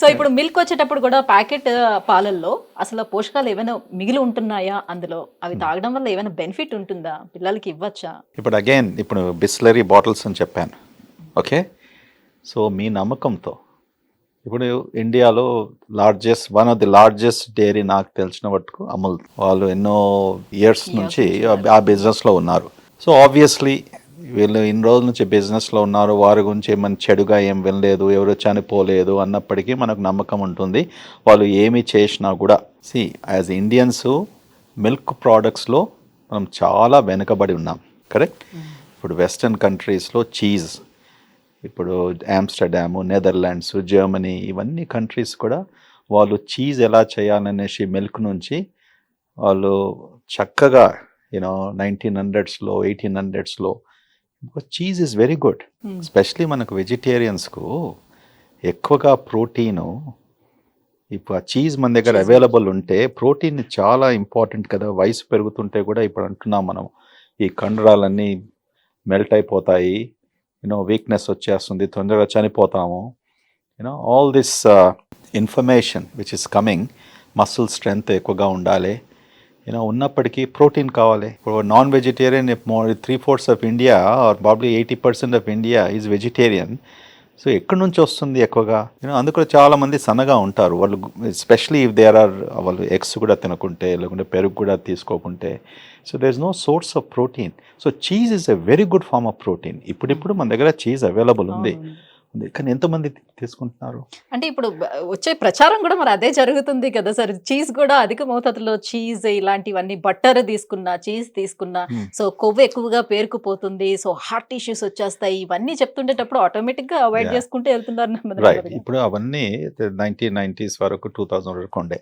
So ఇప్పుడు milk వచ్చేటప్పుడు కూడా ప్యాకెట్ పాలల్లో అసలు పోషకాలు ఏమైనా మిగిలి ఉంటున్నాయా అందులో? అవి తాగడం వల్ల ఏమైనా బెనిఫిట్ ఉంటుందా? పిల్లలకి ఇవ్వచ్చా? ఇప్పుడు అగైన్ ఇప్పుడు బిస్లరీ బాటిల్స్ అని చెప్పాను. ఓకే? సో మీ నమ్మకంతో ఇప్పుడు ఇండియాలో largest one of the largest dairy నాకు తెలిసిన మటుకు అమూల్ వాళ్ళు ఎన్నో ఇయర్స్ నుంచి ఆ బిజినెస్లో ఉన్నారు. సో ఆబ్వియస్లీ వీళ్ళు ఇన్ని రోజుల నుంచి బిజినెస్లో ఉన్నారు వారి గురించి ఏమైనా చెడుగా ఏం వినలేదు ఎవరు చనిపోలేదు అన్నప్పటికీ మనకు నమ్మకం ఉంటుంది. వాళ్ళు ఏమి చేసినా కూడా సి యాజ్ ఇండియన్స్ మిల్క్ ప్రోడక్ట్స్లో మనం చాలా వెనుకబడి ఉన్నాం. కరెక్ట్ ఇప్పుడు వెస్టర్న్ కంట్రీస్లో చీజ్ ఇప్పుడు ఆమ్స్టర్డాము నెదర్లాండ్స్ జర్మనీ ఇవన్నీ కంట్రీస్ కూడా వాళ్ళు చీజ్ ఎలా చేయాలనేసి మిల్క్ నుంచి వాళ్ళు చక్కగా యూనో నైన్టీన్ హండ్రెడ్స్లో eighteen హండ్రెడ్స్లో cheese is very good especially మనకు వెజిటేరియన్స్కు ఎక్కువగా ప్రోటీను ఇప్పుడు ఆ చీజ్ మన దగ్గర అవైలబుల్ ఉంటే ప్రోటీన్ చాలా ఇంపార్టెంట్ కదా. వయసు పెరుగుతుంటే కూడా ఇప్పుడు అంటున్నాం మనం. ఈ కండరాలన్నీ మెల్ట్ అయిపోతాయి. యూనో వీక్నెస్ వచ్చేస్తుంది తొందరగా చనిపోతాము. You know all this information which is coming muscle strength ఎక్కువగా ఉండాలి. యూనో ఉన్నప్పటికీ ప్రోటీన్ కావాలి. ఇప్పుడు non vegetarian three fourths of India are probably eighty percent of India is vegetarian so ఎక్కడి నుంచి వస్తుంది ఎక్కువగా? యూనో అందుకు చాలా మంది సన్నగా ఉంటారు. వాళ్ళు ఎస్పెషలీ ఇఫ్ దేర్ ఆర్ వాళ్ళు ఎగ్స్ కూడా తినకుంటే లేకుంటే పెరుగు కూడా తీసుకోకుంటే. So there is no source of protein so cheese is a very good form of protein ఇప్పుడిప్పుడు మన దగ్గర చీజ్ అవైలబుల్ ఉంది. ఉంది. కానీ ఎంతమంది తీసుకుంటున్నారు. అంటే ఇప్పుడు వచ్చే ప్రచారం కూడా మరి అదే జరుగుతుంది కదా సార్. చీజ్ కూడా అధిక మోతాదులో చీజ్ ఇలాంటివన్నీ బట్టర్ తీసుకున్నా చీజ్ తీసుకున్నా. సో కొవ్వు ఎక్కువగా పేరుకుపోతుంది. సో హార్ట్ ఇష్యూస్ వచ్చేస్తాయి. ఇవన్నీ చెప్తుండేటప్పుడు ఆటోమేటిక్గా అవాయిడ్. చేసుకుంటూ వెళ్తున్నారు. ఇప్పుడు అవన్నీ నైన్టీన్ నైంటీస్ వరకు టూ థౌజండ్ వరకు ఉండే.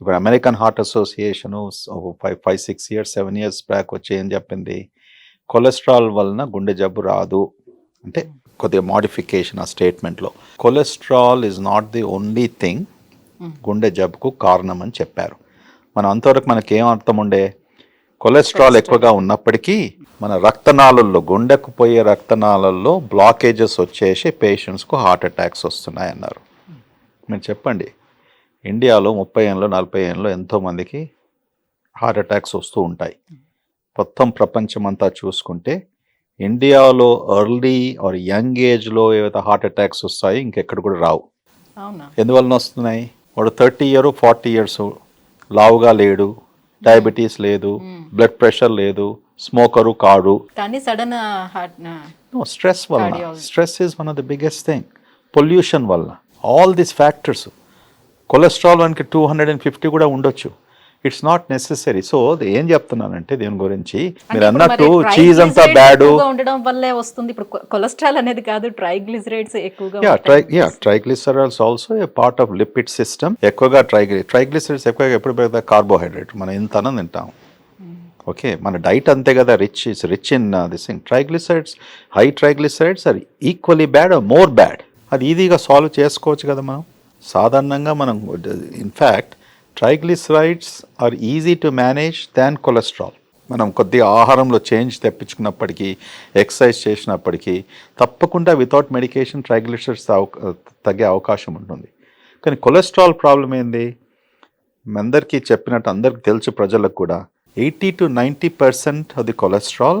ఇప్పుడు American heart association five five six years seven years back వచ్చి ఏం చెప్పింది? కొలెస్ట్రాల్ వలన గుండె జబ్బు రాదు. అంటే కొద్దిగా మాడిఫికేషన్ ఆ స్టేట్మెంట్లో cholesterol is not the only thing గుండె జబ్బుకు కారణం అని చెప్పారు. మనం అంతవరకు మనకి ఏం అర్థం ఉండే? కొలెస్ట్రాల్ ఎక్కువగా ఉన్నప్పటికీ మన రక్తనాళల్లో గుండెకు పోయే రక్తనాళల్లో బ్లాకేజెస్ వచ్చేసి పేషెంట్స్కు హార్ట్ అటాక్స్ వస్తున్నాయన్నారు. మీరు చెప్పండి ఇండియాలో ముప్పై ఏళ్ళు నలభై ఏళ్ళు ఎంతోమందికి హార్ట్ అటాక్స్ వస్తూ ఉంటాయి. మొత్తం ప్రపంచమంతా చూసుకుంటే ఇండియాలో ఎర్లీ ఆర్ యంగ్ ఏజ్లో ఏవైతే హార్ట్ అటాక్స్ వస్తాయి ఇంకెక్కడ కూడా రావు. ఎందువలన వస్తున్నాయి? వాడు థర్టీ ఇయర్ ఫార్టీ ఇయర్స్ లావుగా లేడు డయాబెటీస్ లేదు బ్లడ్ ప్రెషర్ లేదు స్మోకరు కాడు కానీ సడన్ హార్ట్ స్ట్రెస్ వల్ల. Stress is one of the biggest thing pollution వల్ల ఆల్ దీస్ ఫ్యాక్టర్స్ కొలెస్ట్రాల్ వానికి టూ హండ్రెడ్ అండ్ ఫిఫ్టీ కూడా ఉండొచ్చు. ఇట్స్ నాట్ నెసెసరీ సో ఏం చెప్తున్నానంటే దీని గురించి మీరు అన్నట్టు చీజ్ అంతా బ్యాడ్ ఉండడం వల్లే వస్తుంది. ఇప్పుడు కొలెస్ట్రాల్ అనేది కాదు ట్రైగ్లిజరైడ్స్ ఎక్కువగా. Try yeah triglycerols also a part of lipid system ఎక్కువగా ట్రైగ్లి ట్రైగ్లిసరైడ్స్ ఎక్కువగా ఎప్పుడు పెడతాయి కార్బోహైడ్రేట్ మనం ఇంత అన్నం తింటాం ఓకే మన డైట్ అంతే కదా rich is rich in this thing triglycerides high triglycerides are equally bad more bad అది ఈజీగా సాల్వ్ చేసుకోవచ్చు కదా మనం. సాధారణంగా మనం in fact triglycerides are easy to manage than cholesterol. మనం కొద్దిగా ఆహారంలో చేంజ్ తెప్పించుకున్నప్పటికీ ఎక్సర్సైజ్ చేసినప్పటికీ తప్పకుండా వితౌట్ మెడికేషన్ ట్రైగ్లిసరైడ్స్ తగ్గే అవకాశం ఉంటుంది. కానీ కొలెస్ట్రాల్ ప్రాబ్లం ఏంది? అందరికీ చెప్పినట్టు అందరికి తెలుసు ప్రజలకు కూడా eighty to ninety percent of the cholesterol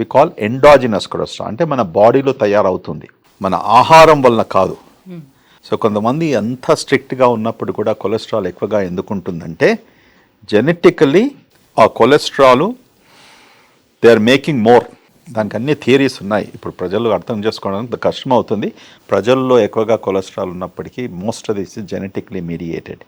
we call endogenous cholesterol. అంటే మన బాడీలో తయారవుతుంది. మన ఆహారం వలన కాదు. సో కొంతమంది అంత స్ట్రిక్ట్గా ఉన్నప్పుడు కూడా కొలెస్ట్రాల్ ఎక్కువగా ఎందుకు ఉంటుందంటే జెనెటికల్లీ ఆ cholesterol they are making more దానికి అన్ని థియరీస్ ఉన్నాయి. ఇప్పుడు ప్రజలు అర్థం చేసుకోవడానికి కష్టం అవుతుంది ప్రజల్లో ఎక్కువగా కొలెస్ట్రాల్ ఉన్నప్పటికీ most of this is genetically mediated